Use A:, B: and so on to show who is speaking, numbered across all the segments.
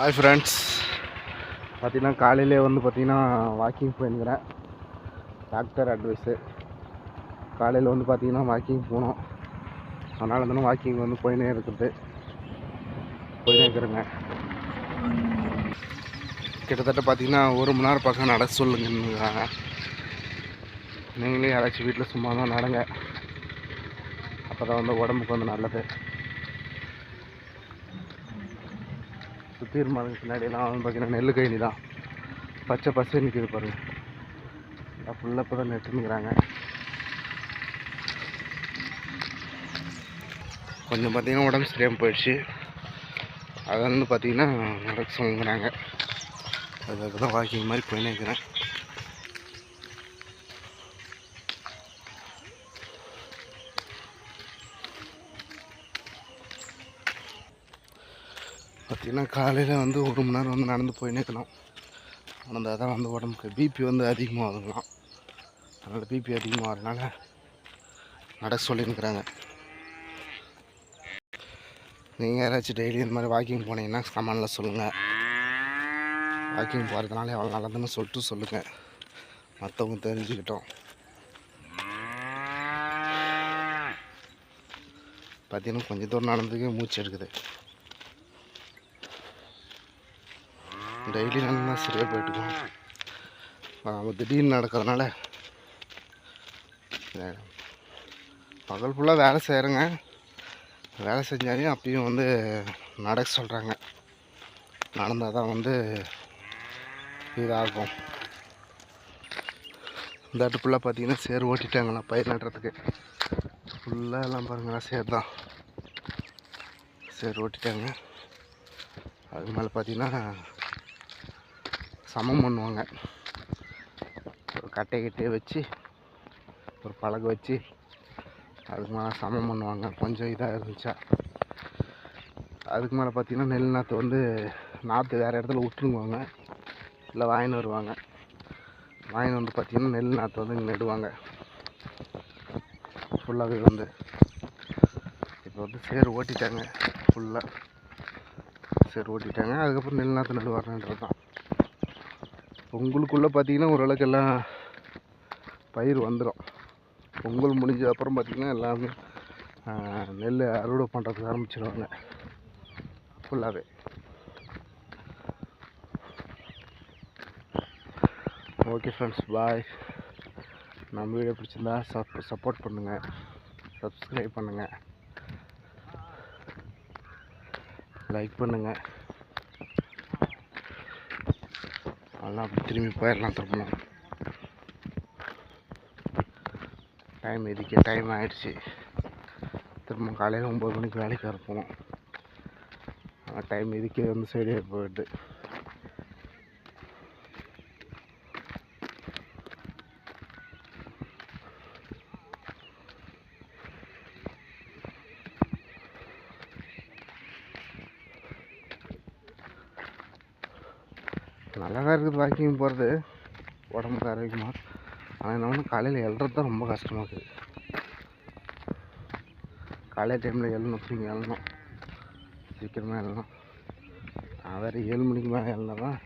A: Hi friends பார்த்திங்கன்னா காலையிலே வந்து பார்த்திங்கன்னா வாக்கிங் போயிருக்கிறேன். டாக்டர் அட்வைஸு காலையில் வந்து பார்த்திங்கன்னா வாக்கிங் போகணும். அதனால் தானே வாக்கிங் வந்து போயினே இருக்குது. போயினே இருக்கிறேங்க. கிட்டத்தட்ட பார்த்திங்கன்னா ஒரு மணி நேரம் பக்கம் நட சொல்லுங்க நீங்களே யாராச்சும் வீட்டில் சும்மா தான் நடங்க. அப்போ தான் வந்து உடம்புக்கு வந்து நல்லது. சுற்றி மரம் பின்னாடியெல்லாம் வந்து பார்த்தீங்கன்னா நெல் கழனி தான் பச்சை பச்சை நிற்கிது பாருங்க. ஃபுல்லாக இப்போ தான் நெட்டுனுங்கிறாங்க கொஞ்சம் பார்த்தீங்கன்னா உடம்பு சரியாக போயிடுச்சு. அதை வந்து பார்த்தீங்கன்னா நடக்க சொல்லுங்கிறாங்க. அதுக்கு தான் வாக்கிங் மாதிரி போயின்னு இருக்கிறேன். பார்த்திங்கன்னா காலையில் வந்து ஒரு மணி நேரம் வந்து நடந்து போய் நிற்கணும் நடந்தால் தான் வந்து உடம்புக்கு பிபி வந்து அதிகமாகுதுங்களாம் அதனால் பிபி அதிகமாகிறதுனால நடக்க சொல்லியிருக்கிறாங்க நீங்கள் யாராச்சும் டெய்லி இந்த மாதிரி வாக்கிங் போனீங்கன்னா கமெண்டில் சொல்லுங்கள் வாக்கிங் போகிறதுனால எவ்வளோ நல்லதுன்னு சொல்லிட்டு சொல்லுங்கள் மற்றவங்க தெரிஞ்சுக்கிட்டோம். பார்த்தீங்கன்னா கொஞ்சம் தூரம் நடந்ததுக்கே மூச்சு எடுக்குது. டெய்லி நல்லா சரியாக போயிட்டுருக்கோம் நம்ம திடீர்னு நடக்கிறதுனால பகல் ஃபுல்லாக வேலை செய்கிறேங்க வேலை செஞ்சாலையும் அப்பயும் வந்து நடக்க சொல்கிறாங்க நடந்தால் தான் வந்து இதாகும். இந்த அடுப்பு ஃபுல்லாக பார்த்தீங்கன்னா சேர் ஓட்டிட்டாங்களா பயிர் நடுறதுக்கு. ஃபுல்லாக எல்லாம் பாருங்களா சேர் தான். சேர் ஓட்டிட்டாங்க. அது மேலே பார்த்தீங்கன்னா சமம் பண்ணுவாங்க. ஒரு கட்டை கட்டையை வச்சு ஒரு பழகு வச்சு அதுக்கு மேலே சமம் பண்ணுவாங்க. கொஞ்சம் இதாக இருந்துச்சா? அதுக்கு மேலே பார்த்தீங்கன்னா நெல் நாற்று வந்து நாற்று வேறு இடத்துல விட்டுருவாங்க. இல்லை வாங்கின்னு வருவாங்க. வாங்கின்னு வந்து பார்த்தீங்கன்னா நெல் நாற்று வந்து இங்கே நடுவாங்க. ஃபுல்லாகவே வந்து இப்போ வந்து சேர் ஓட்டிட்டாங்க. ஃபுல்லாக சேர் ஓட்டிட்டாங்க. அதுக்கப்புறம் நெல் நாற்று நடுவாருன்றது தான் பொங்கலுக்குள்ளே பார்த்தீங்கன்னா ஓரளவுக்கு எல்லாம் பயிர் வந்துடும் பொங்கல் முடிஞ்ச அப்புறம் பார்த்திங்கன்னா எல்லாமே நெல் அறுவடை பண்ணுறதுக்கு ஆரம்பிச்சிடுவாங்க ஃபுல்லாகவே ஓகே ஃப்ரெண்ட்ஸ் பாய் நம்ம வீடியோ பிடிச்சிருந்தா சப் சப்போர்ட் பண்ணுங்கள் சப்ஸ்கிரைப் பண்ணுங்கள் லைக் பண்ணுங்கள் அதெல்லாம் அப்படி திரும்பி போயிடலாம் திரும்பலாம். டைம் இதுக்கே டைம் ஆகிடுச்சி திரும்ப காலையில் ஒம்பது மணிக்கு வேலைக்கு வர டைம் இதுக்கே வந்து சரியாக போயிட்டு நல்லா தான் இருக்குது வாக்கிங் போகிறது உடம்புக்கு ஆரோக்கியமாக ஆனால் என்ன ஒன்று காலையில் எழுறது தான் ரொம்ப கஷ்டமாக இருக்குது. காலையில் டைமில் எழுணும் தூங்கி எழுணும் சீக்கிரமாக எழுணும் நான் வேறு ஏழு மணிக்கு மேலே எழுந்தா தான்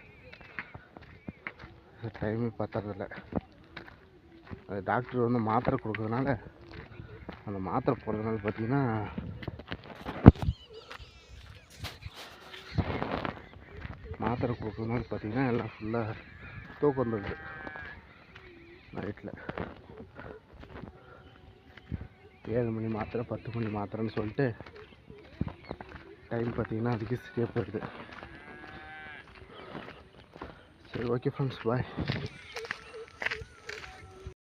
A: டைமே பத்துறதில்ல. அது டாக்டர் வந்து மாத்திரை கொடுக்கறதுனால அந்த மாத்திரை போடுறதுனால பார்த்தீங்கன்னா மாத்திரை கொடுக்கறதுனால பார்த்தீங்கன்னா எல்லாம் ஃபுல்லாக தூக்கம் வந்துடுது. நைட்டில் ஏழு மணி மாத்திரை பத்து மணி மாத்திரைன்னு சொல்லிட்டு டைம் பார்த்தீங்கன்னா அதுக்கு சரியாக போயிடுது சரி ஓகே ஃப்ரெண்ட்ஸ் பாய்